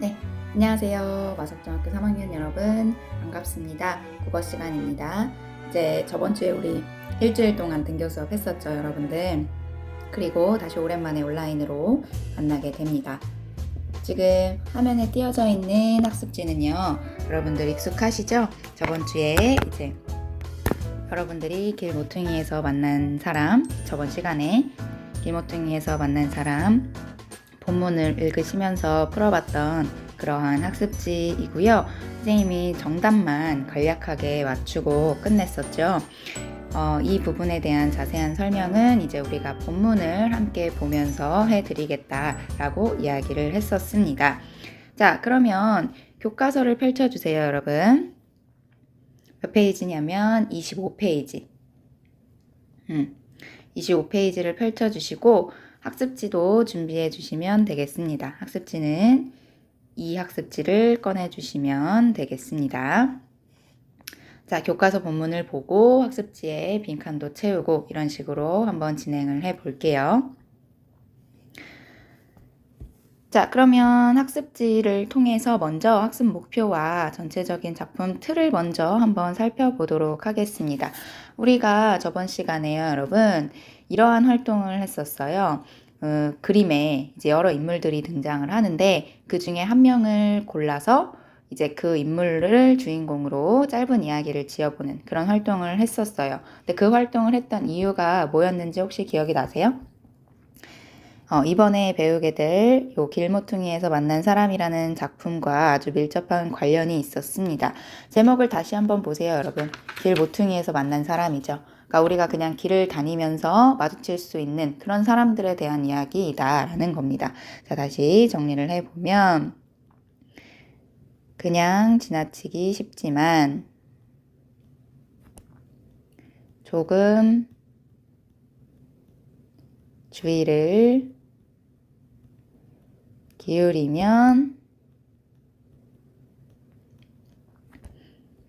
네, 안녕하세요. 마석중학교 3학년 여러분. 반갑습니다. 국어 시간입니다. 이제 저번 주에 우리 일주일 동안 등교 수업 했었죠, 여러분들. 그리고 다시 오랜만에 온라인으로 만나게 됩니다. 지금 화면에 띄어져 있는 학습지는요, 여러분들 익숙하시죠? 저번 주에 이제 여러분들이 길모퉁이에서 만난 사람, 저번 시간에 길모퉁이에서 만난 사람, 본문을 읽으시면서 풀어봤던 그러한 학습지이고요. 선생님이 정답만 간략하게 맞추고 끝냈었죠. 어, 이 부분에 대한 자세한 설명은 이제 우리가 본문을 함께 보면서 해드리겠다라고 이야기를 했었습니다. 자, 그러면 교과서를 펼쳐주세요, 여러분. 몇 페이지냐면 25페이지. 음, 25페이지를 펼쳐주시고 학습지도 준비해 주시면 되겠습니다. 학습지는 이 학습지를 꺼내 주시면 되겠습니다. 자, 교과서 본문을 보고 학습지에 빈칸도 채우고 이런 식으로 한번 진행을 해 볼게요. 자, 그러면 학습지를 통해서 먼저 학습 목표와 전체적인 작품 틀을 먼저 한번 살펴보도록 하겠습니다. 우리가 저번 시간에요, 여러분, 이러한 활동을 했었어요. 어, 그림에 이제 여러 인물들이 등장을 하는데 그 중에 한 명을 골라서 이제 그 인물을 주인공으로 짧은 이야기를 지어보는 그런 활동을 했었어요. 근데 그 활동을 했던 이유가 뭐였는지 혹시 기억이 나세요? 어, 이번에 배우게 될 요 길모퉁이에서 만난 사람이라는 작품과 아주 밀접한 관련이 있었습니다. 제목을 다시 한번 보세요, 여러분. 길모퉁이에서 만난 사람이죠. 그러니까 우리가 그냥 길을 다니면서 마주칠 수 있는 그런 사람들에 대한 이야기이다라는 겁니다. 자, 다시 정리를 해보면 그냥 지나치기 쉽지만 조금 주의를 기울이면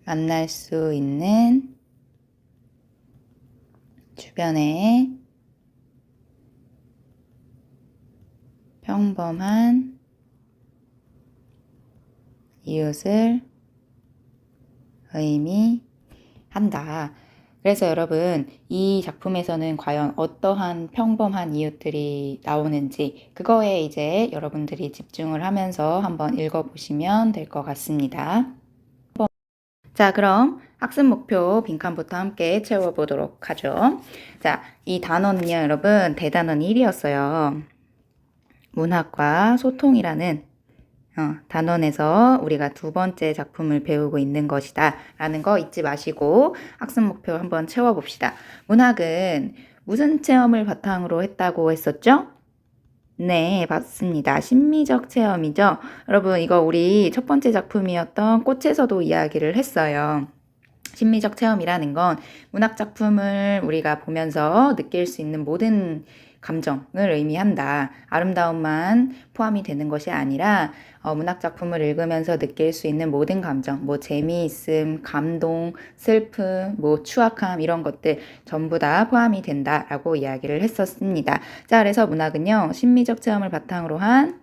만날 수 있는 주변에 평범한 이웃을 의미한다. 그래서 여러분, 이 작품에서는 과연 어떠한 평범한 이웃들이 나오는지, 그거에 이제 여러분들이 집중을 하면서 한번 읽어보시면 될 것 같습니다. 자, 그럼 학습 목표 빈칸부터 함께 채워보도록 하죠. 자, 이 단어는요, 여러분, 대단원 1이었어요. 문학과 소통이라는 어, 단원에서 우리가 두 번째 작품을 배우고 있는 것이다. 라는 거 잊지 마시고 학습 목표 한번 채워봅시다. 문학은 무슨 체험을 바탕으로 했다고 했었죠? 네, 맞습니다. 심미적 체험이죠. 여러분, 이거 우리 첫 번째 작품이었던 꽃에서도 이야기를 했어요. 심미적 체험이라는 건 문학 작품을 우리가 보면서 느낄 수 있는 모든 감정을 의미한다. 아름다움만 포함이 되는 것이 아니라 어, 문학 작품을 읽으면서 느낄 수 있는 모든 감정, 뭐 재미있음, 감동, 슬픔, 뭐 추악함 이런 것들 전부 다 포함이 된다라고 이야기를 했었습니다. 자, 그래서 문학은요 심미적 체험을 바탕으로 한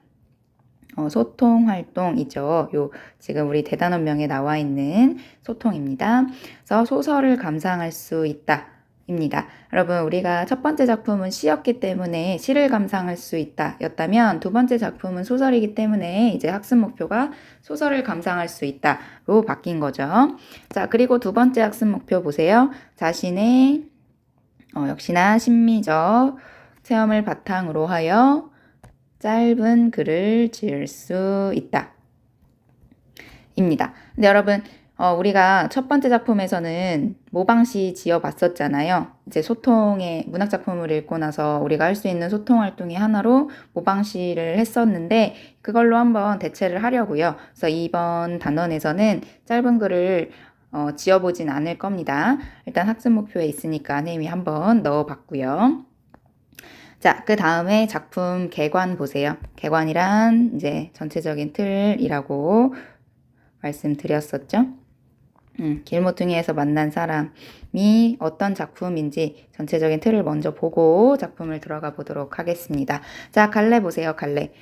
어, 소통 활동이죠. 요 지금 우리 대단원명에 나와 있는 소통입니다. 그래서 소설을 감상할 수 있다. 입니다. 여러분, 우리가 첫 번째 작품은 시였기 때문에 시를 감상할 수 있다 였다면 두 번째 작품은 소설이기 때문에 이제 학습 목표가 소설을 감상할 수 있다로 바뀐 거죠. 자, 그리고 두 번째 학습 목표 보세요. 자신의 어, 역시나 심미적 체험을 바탕으로 하여 짧은 글을 지을 수 있다. 입니다. 근데 여러분, 어, 우리가 첫 번째 작품에서는 모방시 지어봤었잖아요. 이제 소통의 문학 작품을 읽고 나서 우리가 할 수 있는 소통 활동의 하나로 모방시를 했었는데 그걸로 한번 대체를 하려고요. 그래서 이번 단원에서는 짧은 글을 어, 지어보진 않을 겁니다. 일단 학습 목표에 있으니까 네임이 한번 넣어봤고요. 자, 그 다음에 작품 개관 보세요. 개관이란 이제 전체적인 틀이라고 말씀드렸었죠. 음, 길모퉁이에서 만난 사람이 어떤 작품인지 전체적인 틀을 먼저 보고 작품을 들어가 보도록 하겠습니다. 자, 갈래 보세요, 갈래.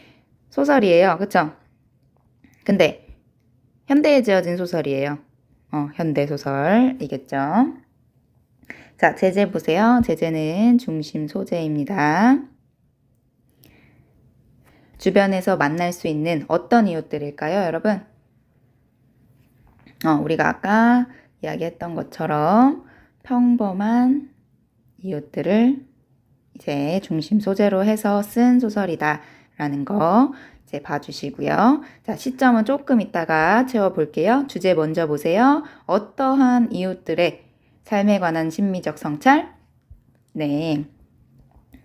소설이에요. 그쵸? 근데 현대에 지어진 소설이에요. 어, 현대 소설이겠죠. 자, 제재 보세요. 제재는 중심 소재입니다. 주변에서 만날 수 있는 어떤 이웃들일까요, 여러분? 어, 우리가 아까 이야기했던 것처럼 평범한 이웃들을 이제 중심 소재로 해서 쓴 소설이다 라는 거 이제 봐주시고요. 자, 시점은 조금 이따가 채워볼게요. 주제 먼저 보세요. 어떠한 이웃들의 삶에 관한 심미적 성찰? 네.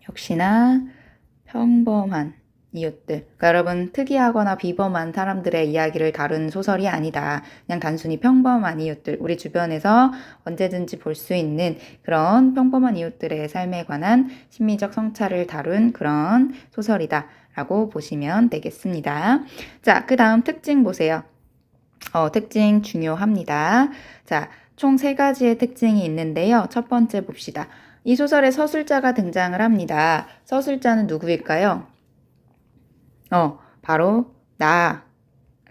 역시나 평범한 이웃들. 그러니까 여러분, 특이하거나 비범한 사람들의 이야기를 다룬 소설이 아니다. 그냥 단순히 평범한 이웃들. 우리 주변에서 언제든지 볼 수 있는 그런 평범한 이웃들의 삶에 관한 심미적 성찰을 다룬 그런 소설이다. 라고 보시면 되겠습니다. 자, 그 다음 특징 보세요. 어, 특징 중요합니다. 자, 총 세 가지의 특징이 있는데요. 첫 번째 봅시다. 이 소설에 서술자가 등장을 합니다. 서술자는 누구일까요? 어, 바로 나.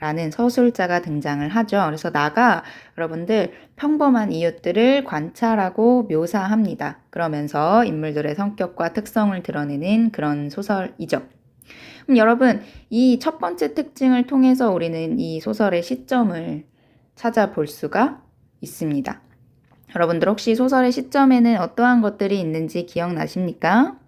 라는 서술자가 등장을 하죠. 그래서 나가 여러분들 평범한 이웃들을 관찰하고 묘사합니다. 그러면서 인물들의 성격과 특성을 드러내는 그런 소설이죠. 그럼 여러분, 이 첫 번째 특징을 통해서 우리는 이 소설의 시점을 찾아볼 수가 있습니다. 여러분들 혹시 소설의 시점에는 어떠한 것들이 있는지 기억나십니까?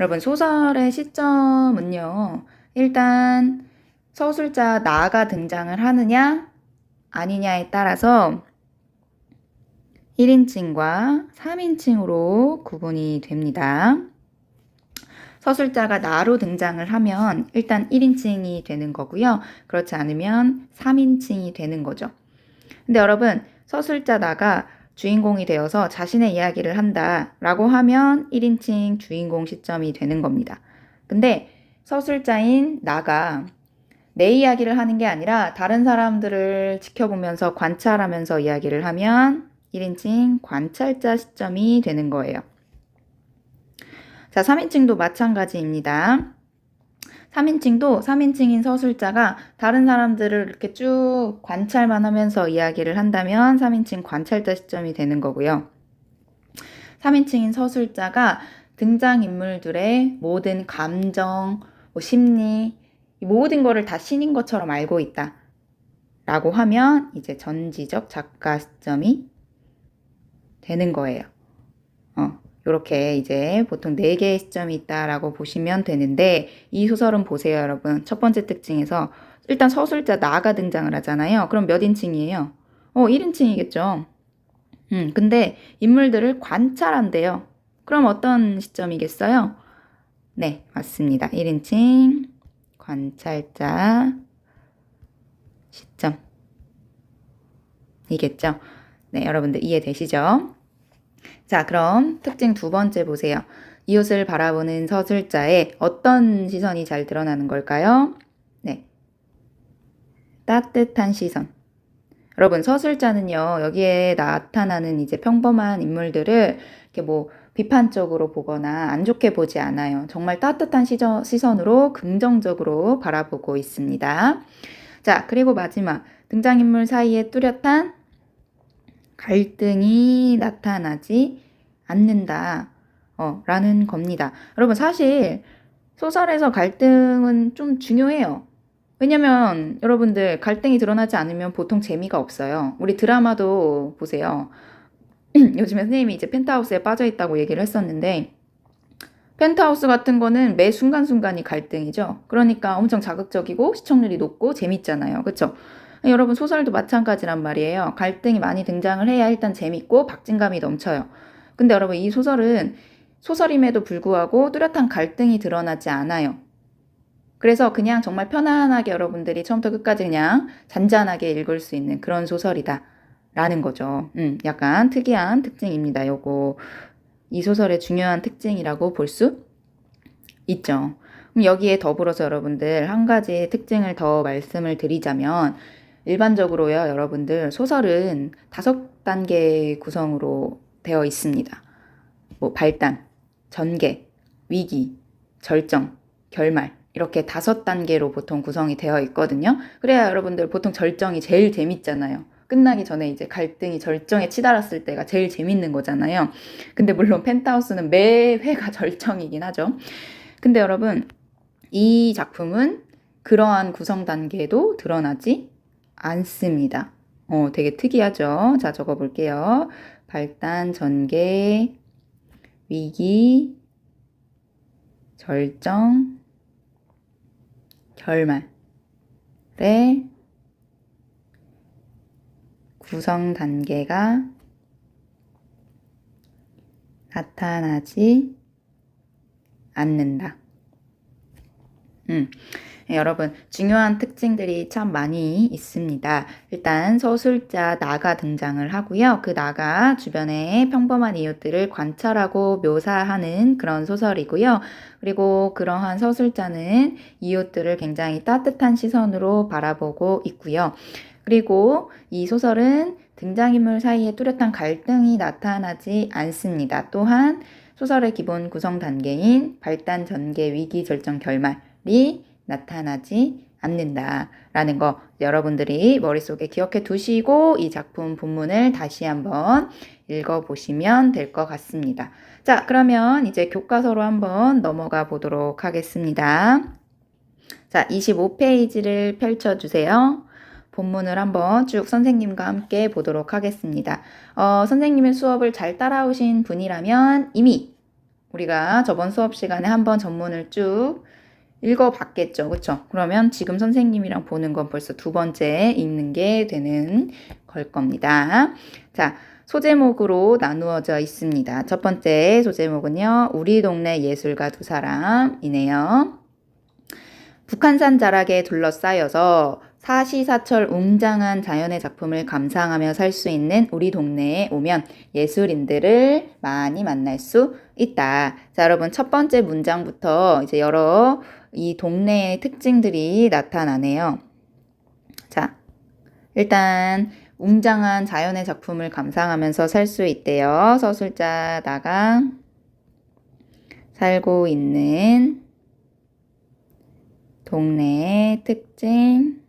여러분, 소설의 시점은요, 일단 서술자 나가 등장을 하느냐, 아니냐에 따라서 1인칭과 3인칭으로 구분이 됩니다. 서술자가 나로 등장을 하면 일단 1인칭이 되는 거고요. 그렇지 않으면 3인칭이 되는 거죠. 근데 여러분, 서술자 나가 주인공이 되어서 자신의 이야기를 한다 라고 하면 1인칭 주인공 시점이 되는 겁니다. 근데 서술자인 나가 내 이야기를 하는 게 아니라 다른 사람들을 지켜보면서 관찰하면서 이야기를 하면 1인칭 관찰자 시점이 되는 거예요. 자, 3인칭도 마찬가지입니다. 3인칭도 3인칭인 서술자가 다른 사람들을 이렇게 쭉 관찰만 하면서 이야기를 한다면 3인칭 관찰자 시점이 되는 거고요. 3인칭인 서술자가 등장인물들의 모든 감정, 뭐 심리, 이 모든 거를 다 신인 것처럼 알고 있다. 라고 하면 이제 전지적 작가 시점이 되는 거예요. 어, 이렇게 이제 보통 4개의 시점이 있다라고 보시면 되는데 이 소설은 보세요, 여러분. 첫 번째 특징에서 일단 서술자 나가 등장을 하잖아요. 그럼 몇 인칭이에요? 어, 1인칭이겠죠. 음, 근데 인물들을 관찰한대요. 그럼 어떤 시점이겠어요? 네, 맞습니다. 1인칭 관찰자 시점. 이겠죠? 네, 여러분들 이해되시죠? 자, 그럼 특징 두 번째 보세요. 이웃을 바라보는 서술자의 어떤 시선이 잘 드러나는 걸까요? 네. 따뜻한 시선. 여러분, 서술자는요, 여기에 나타나는 이제 평범한 인물들을 이렇게 뭐 비판적으로 보거나 안 좋게 보지 않아요. 정말 따뜻한 시저, 시선으로 긍정적으로 바라보고 있습니다. 자, 그리고 마지막. 등장인물 사이에 뚜렷한 갈등이 나타나지 않는다. 어, 라는 겁니다. 여러분, 사실 소설에서 갈등은 좀 중요해요. 왜냐면 여러분들 갈등이 드러나지 않으면 보통 재미가 없어요. 우리 드라마도 보세요. 요즘에 선생님이 이제 펜트하우스에 빠져 있다고 얘기를 했었는데 펜트하우스 같은 거는 매 순간순간이 갈등이죠. 그러니까 엄청 자극적이고 시청률이 높고 재밌잖아요. 그렇죠? 여러분 소설도 마찬가지란 말이에요. 갈등이 많이 등장을 해야 일단 재밌고 박진감이 넘쳐요. 근데 여러분 이 소설은 소설임에도 불구하고 뚜렷한 갈등이 드러나지 않아요. 그래서 그냥 정말 편안하게 여러분들이 처음부터 끝까지 그냥 잔잔하게 읽을 수 있는 그런 소설이다. 라는 거죠. 음, 약간 특이한 특징입니다. 요거. 이 소설의 중요한 특징이라고 볼 수 있죠. 그럼 여기에 더불어서 여러분들 한 가지 특징을 더 말씀을 드리자면 일반적으로요, 여러분들 소설은 다섯 단계 구성으로 되어 있습니다. 뭐 발단, 전개, 위기, 절정, 결말 이렇게 다섯 단계로 보통 구성이 되어 있거든요. 그래야 여러분들 보통 절정이 제일 재밌잖아요. 끝나기 전에 이제 갈등이 절정에 치달았을 때가 제일 재밌는 거잖아요. 근데 물론 펜트하우스는 매 회가 절정이긴 하죠. 근데 여러분, 이 작품은 그러한 구성 단계도 드러나지 않습니다. 어, 되게 특이하죠? 자, 적어 볼게요. 발단, 전개, 위기, 절정, 결말의 구성 단계가 나타나지 않는다. 음, 네, 여러분, 중요한 특징들이 참 많이 있습니다. 일단 서술자 나가 등장을 하고요. 그 나가 주변의 평범한 이웃들을 관찰하고 묘사하는 그런 소설이고요. 그리고 그러한 서술자는 이웃들을 굉장히 따뜻한 시선으로 바라보고 있고요. 그리고 이 소설은 등장인물 사이에 뚜렷한 갈등이 나타나지 않습니다. 또한 소설의 기본 구성 단계인 발단, 전개, 위기, 절정, 결말이 나타나지 않는다라는 거 여러분들이 머릿속에 기억해 두시고 이 작품 본문을 다시 한번 읽어 보시면 될 것 같습니다. 자, 그러면 이제 교과서로 한번 넘어가 보도록 하겠습니다. 자, 25페이지를 펼쳐 주세요. 본문을 한번 쭉 선생님과 함께 보도록 하겠습니다. 어, 선생님의 수업을 잘 따라오신 분이라면 이미 우리가 저번 수업 시간에 한번 전문을 쭉 읽어봤겠죠. 그쵸? 그러면 지금 선생님이랑 보는 건 벌써 두 번째 읽는 게 되는 걸 겁니다. 자, 소제목으로 나누어져 있습니다. 첫 번째 소제목은요, 우리 동네 예술가 두 사람이네요. 북한산 자락에 둘러싸여서 사시사철 웅장한 자연의 작품을 감상하며 살 수 있는 우리 동네에 오면 예술인들을 많이 만날 수 있다. 자, 여러분 첫 번째 문장부터 이제 여러 이 동네의 특징들이 나타나네요. 자, 일단 웅장한 자연의 작품을 감상하면서 살 수 있대요. 서술자 나강 살고 있는 동네의 특징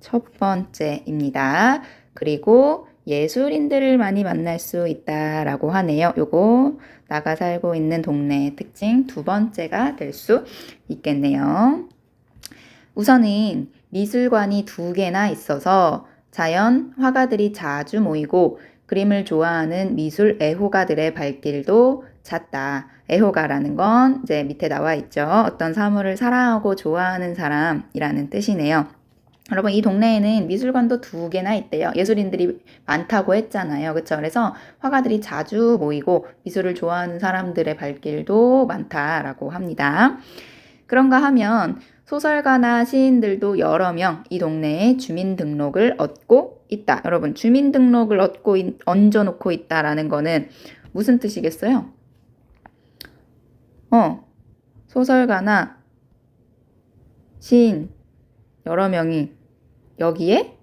첫 번째입니다. 그리고 예술인들을 많이 만날 수 있다라고 하네요. 요거 나가 살고 있는 동네의 특징 두 번째가 될 수 있겠네요. 우선은 미술관이 두 개나 있어서 자연 화가들이 자주 모이고 그림을 좋아하는 미술 애호가들의 발길도 잦다. 애호가라는 건 이제 밑에 나와 있죠. 어떤 사물을 사랑하고 좋아하는 사람이라는 뜻이네요. 여러분 이 동네에는 미술관도 두 개나 있대요. 예술인들이 많다고 했잖아요. 그렇죠? 그래서 화가들이 자주 모이고 미술을 좋아하는 사람들의 발길도 많다라고 합니다. 그런가 하면 소설가나 시인들도 여러 명 이 동네에 주민등록을 얻고 있다. 여러분 주민등록을 얻고 있, 얹어놓고 있다라는 거는 무슨 뜻이겠어요? 어, 소설가나 시인 여러 명이 여기에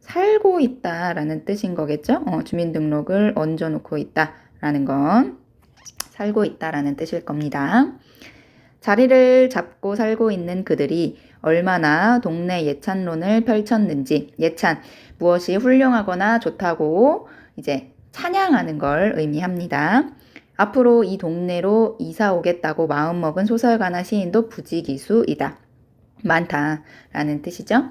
살고 있다 라는 뜻인 거겠죠? 어, 주민등록을 얹어 놓고 있다 라는 건 살고 있다 라는 뜻일 겁니다. 자리를 잡고 살고 있는 그들이 얼마나 동네 예찬론을 펼쳤는지 예찬 무엇이 훌륭하거나 좋다고 이제 찬양하는 걸 의미합니다. 앞으로 이 동네로 이사 오겠다고 마음먹은 소설가나 시인도 부지기수이다. 많다라는 뜻이죠.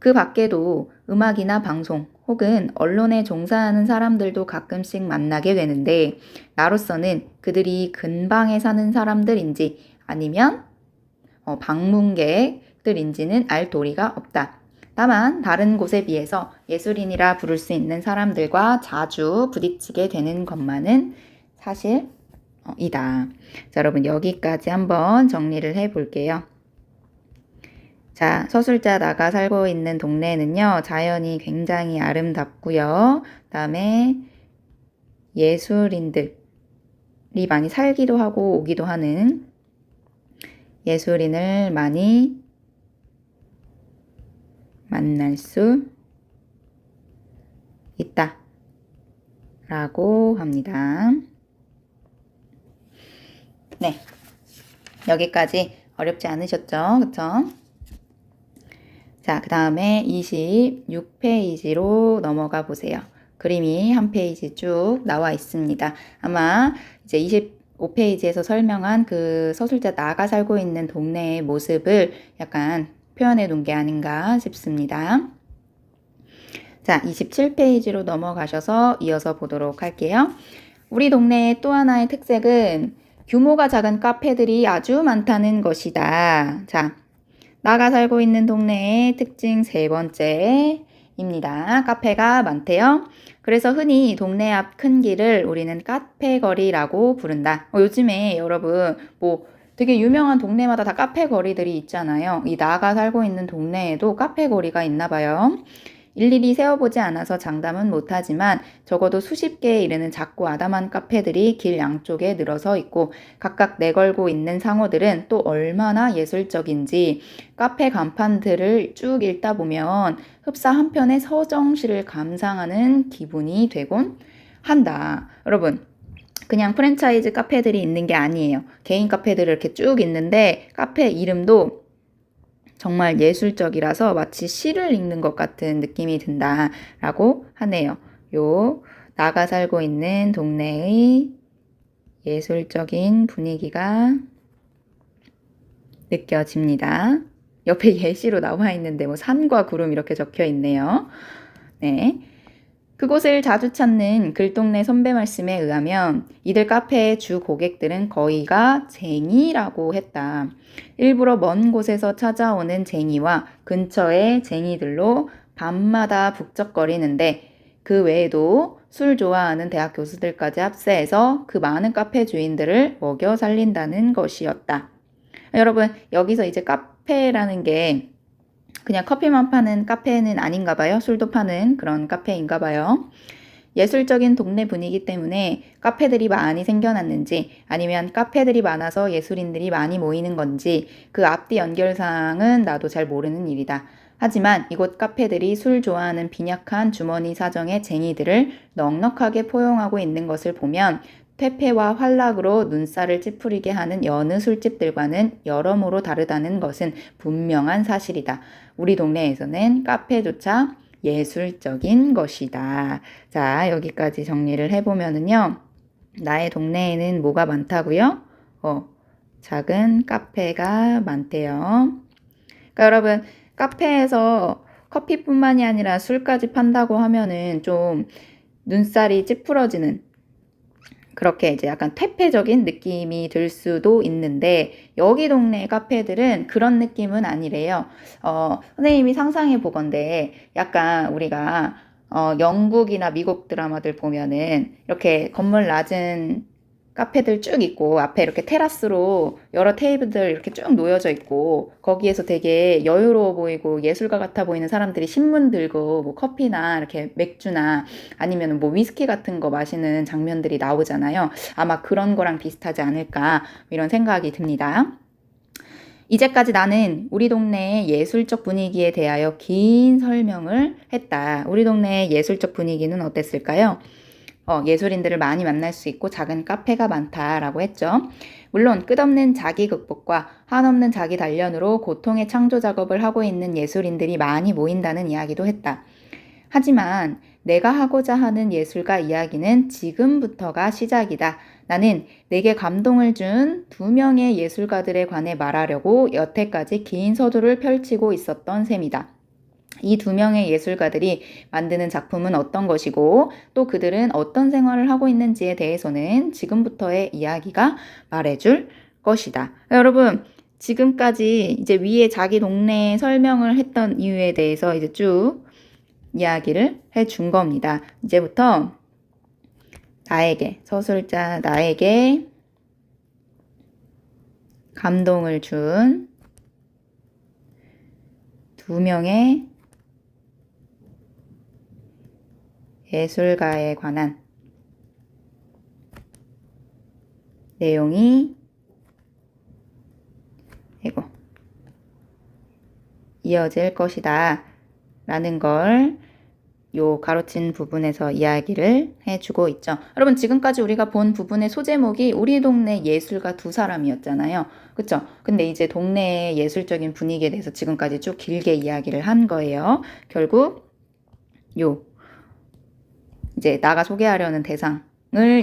그 밖에도 음악이나 방송 혹은 언론에 종사하는 사람들도 가끔씩 만나게 되는데 나로서는 그들이 근방에 사는 사람들인지 아니면 어, 방문객들인지는 알 도리가 없다. 다만 다른 곳에 비해서 예술인이라 부를 수 있는 사람들과 자주 부딪히게 되는 것만은 사실이다. 자, 여러분 여기까지 한번 정리를 해 볼게요. 자, 서술자 나가 살고 있는 동네는요, 자연이 굉장히 아름답고요. 그 다음에 예술인들이 많이 살기도 하고 오기도 하는 예술인을 많이 만날 수 있다. 라고 합니다. 네. 여기까지 어렵지 않으셨죠? 그쵸? 자, 그 다음에 26페이지로 넘어가 보세요. 그림이 한 페이지 쭉 나와 있습니다. 아마 이제 25페이지에서 설명한 그 서술자 나가 살고 있는 동네의 모습을 약간 표현해 놓은 게 아닌가 싶습니다. 자, 27페이지로 넘어가셔서 이어서 보도록 할게요. 우리 동네의 또 하나의 특색은 규모가 작은 카페들이 아주 많다는 것이다. 자, 나가 살고 있는 동네의 특징 세 번째 입니다. 카페가 많대요. 그래서 흔히 동네 앞 큰 길을 우리는 카페 거리라고 부른다. 어, 요즘에 여러분 뭐 되게 유명한 동네마다 다 카페 거리들이 있잖아요. 이 나가 살고 있는 동네에도 카페 거리가 있나 봐요. 일일이 세어보지 않아서 장담은 못하지만 적어도 수십 개에 이르는 작고 아담한 카페들이 길 양쪽에 늘어서 있고 각각 내걸고 있는 상호들은 또 얼마나 예술적인지 카페 간판들을 쭉 읽다 보면 흡사 한편의 서정시를 감상하는 기분이 되곤 한다. 여러분, 그냥 프랜차이즈 카페들이 있는 게 아니에요. 개인 카페들이 이렇게 쭉 있는데 카페 이름도 정말 예술적이라서 마치 시를 읽는 것 같은 느낌이 든다라고 하네요. 요 나가 살고 있는 동네의 예술적인 분위기가 느껴집니다. 옆에 예시로 나와 있는데 뭐 산과 구름 이렇게 적혀 있네요. 네. 그곳을 자주 찾는 글동네 선배 말씀에 의하면 이들 카페의 주 고객들은 거의가 쟁이라고 했다. 일부러 먼 곳에서 찾아오는 쟁이와 근처의 쟁이들로 밤마다 북적거리는데 그 외에도 술 좋아하는 대학 교수들까지 합세해서 그 많은 카페 주인들을 먹여 살린다는 것이었다. 여러분, 여기서 이제 카페라는 게 그냥 커피만 파는 카페는 아닌가 봐요. 술도 파는 그런 카페인가 봐요. 예술적인 동네 분위기 때문에 카페들이 많이 생겨났는지 아니면 카페들이 많아서 예술인들이 많이 모이는 건지 그 앞뒤 연결상은 나도 잘 모르는 일이다. 하지만 이곳 카페들이 술 좋아하는 빈약한 주머니 사정의 쟁이들을 넉넉하게 포용하고 있는 것을 보면 퇴폐와 활락으로 눈살을 찌푸리게 하는 여느 술집들과는 여러모로 다르다는 것은 분명한 사실이다. 우리 동네에서는 카페조차 예술적인 것이다. 자, 여기까지 정리를 해보면은요. 나의 동네에는 뭐가 많다고요? 어, 작은 카페가 많대요. 그러니까 여러분, 카페에서 커피뿐만이 아니라 술까지 판다고 하면은 좀 눈살이 찌푸러지는 그렇게 이제 약간 퇴폐적인 느낌이 들 수도 있는데 여기 동네 카페들은 그런 느낌은 아니래요. 어, 선생님이 상상해 보건데 약간 우리가 어, 영국이나 미국 드라마들 보면은 이렇게 건물 낮은 카페들 쭉 있고 앞에 이렇게 테라스로 여러 테이블들 이렇게 쭉 놓여져 있고 거기에서 되게 여유로워 보이고 예술가 같아 보이는 사람들이 신문 들고 뭐 커피나 이렇게 맥주나 아니면 뭐 위스키 같은 거 마시는 장면들이 나오잖아요. 아마 그런 거랑 비슷하지 않을까 이런 생각이 듭니다. 이제까지 나는 우리 동네의 예술적 분위기에 대하여 긴 설명을 했다. 우리 동네의 예술적 분위기는 어땠을까요? 어, 예술인들을 많이 만날 수 있고 작은 카페가 많다라고 했죠. 물론 끝없는 자기 극복과 한없는 자기 단련으로 고통의 창조 작업을 하고 있는 예술인들이 많이 모인다는 이야기도 했다. 하지만 내가 하고자 하는 예술가 이야기는 지금부터가 시작이다. 나는 내게 감동을 준 두 명의 예술가들에 관해 말하려고 여태까지 긴 서두를 펼치고 있었던 셈이다. 이 두 명의 예술가들이 만드는 작품은 어떤 것이고 또 그들은 어떤 생활을 하고 있는지에 대해서는 지금부터의 이야기가 말해줄 것이다. 여러분, 지금까지 이제 위에 자기 동네 설명을 했던 이유에 대해서 이제 쭉 이야기를 해 준 겁니다. 이제부터 나에게, 서술자 나에게 감동을 준 두 명의 예술가에 관한 내용이 이거 이어질 것이다 라는 걸 요 가로친 부분에서 이야기를 해주고 있죠. 여러분 지금까지 우리가 본 부분의 소제목이 우리 동네 예술가 두 사람이었잖아요. 그쵸? 근데 이제 동네의 예술적인 분위기에 대해서 지금까지 쭉 길게 이야기를 한 거예요. 결국 요 이제 나가 소개하려는 대상을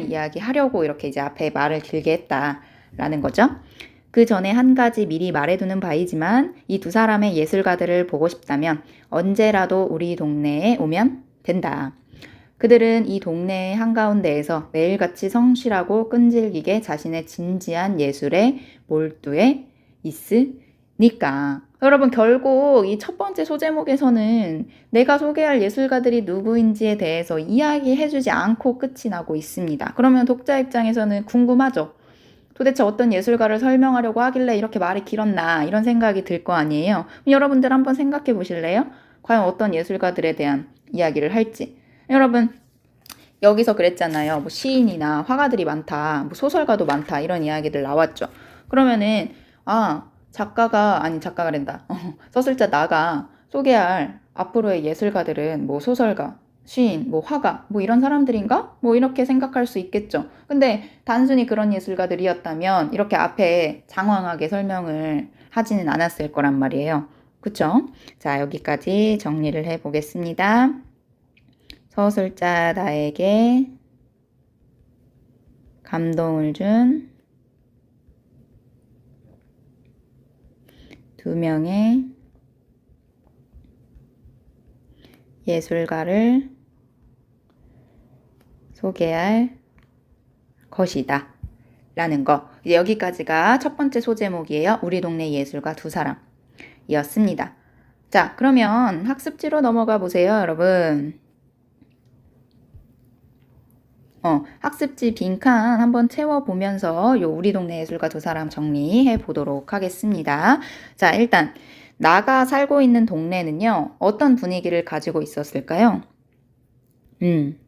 이야기하려고 이렇게 이제 앞에 말을 길게 했다라는 거죠. 그 전에 한 가지 미리 말해두는 바이지만 이 두 사람의 예술가들을 보고 싶다면 언제라도 우리 동네에 오면 된다. 그들은 이 동네의 한가운데에서 매일같이 성실하고 끈질기게 자신의 진지한 예술에 몰두해 있으 니까. 여러분, 결국 이 첫 번째 소제목에서는 내가 소개할 예술가들이 누구인지에 대해서 이야기해주지 않고 끝이 나고 있습니다. 그러면 독자 입장에서는 궁금하죠? 도대체 어떤 예술가를 설명하려고 하길래 이렇게 말이 길었나 이런 생각이 들 거 아니에요. 여러분들 한번 생각해 보실래요? 과연 어떤 예술가들에 대한 이야기를 할지. 여러분 여기서 그랬잖아요. 뭐 시인이나 화가들이 많다, 뭐 소설가도 많다 이런 이야기들 나왔죠. 그러면은 아 작가가 아니 작가가 랜다 서술자 나가 소개할 앞으로의 예술가들은 뭐 소설가, 시인, 뭐 화가, 뭐 이런 사람들인가? 뭐 이렇게 생각할 수 있겠죠. 근데 단순히 그런 예술가들이었다면 이렇게 앞에 장황하게 설명을 하지는 않았을 거란 말이에요. 그쵸? 자, 여기까지 정리를 해 보겠습니다. 서술자 나에게 감동을 준 두 명의 예술가를 소개할 것이다. 라는 거. 이제 여기까지가 첫 번째 소제목이에요. 우리 동네 예술가 두 사람 이었습니다. 자, 그러면 학습지로 넘어가 보세요, 여러분. 어, 학습지 빈칸 한번 채워보면서 요 우리 동네 예술가 두 사람 정리해 보도록 하겠습니다. 자, 일단 나가 살고 있는 동네는요, 어떤 분위기를 가지고 있었을까요? 음,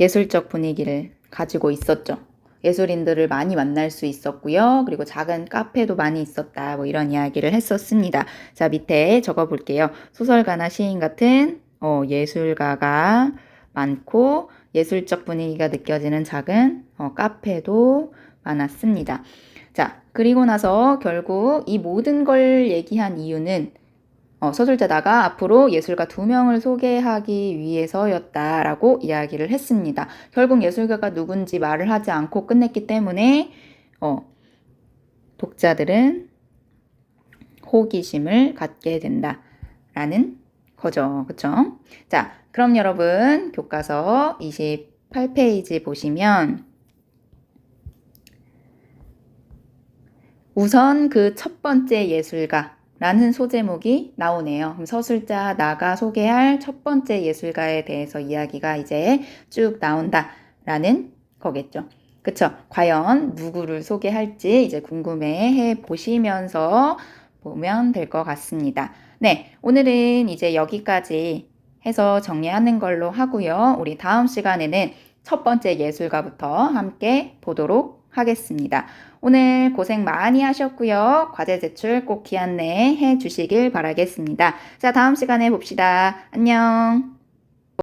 예술적 분위기를 가지고 있었죠. 예술인들을 많이 만날 수 있었고요. 그리고 작은 카페도 많이 있었다. 뭐 이런 이야기를 했었습니다. 자, 밑에 적어 볼게요. 소설가나 시인 같은 어, 예술가가 많고 예술적 분위기가 느껴지는 작은 어, 카페도 많았습니다. 자, 그리고 나서 결국 이 모든 걸 얘기한 이유는 어, 서술자다가 앞으로 예술가 두 명을 소개하기 위해서였다라고 이야기를 했습니다. 결국 예술가가 누군지 말을 하지 않고 끝냈기 때문에 어, 독자들은 호기심을 갖게 된다라는 거죠. 그쵸? 자, 그럼 여러분 교과서 28페이지 보시면 우선 그 첫 번째 예술가 라는 소제목이 나오네요. 그럼 서술자 나가 소개할 첫 번째 예술가에 대해서 이야기가 이제 쭉 나온다라는 거겠죠. 그쵸? 과연 누구를 소개할지 이제 궁금해 보시면서 보면 될 것 같습니다. 네, 오늘은 이제 여기까지 해서 정리하는 걸로 하고요. 우리 다음 시간에는 첫 번째 예술가부터 함께 보도록 하겠습니다. 오늘 고생 많이 하셨고요. 과제 제출 꼭 기한 내에 해 주시길 바라겠습니다. 자, 다음 시간에 봅시다. 안녕.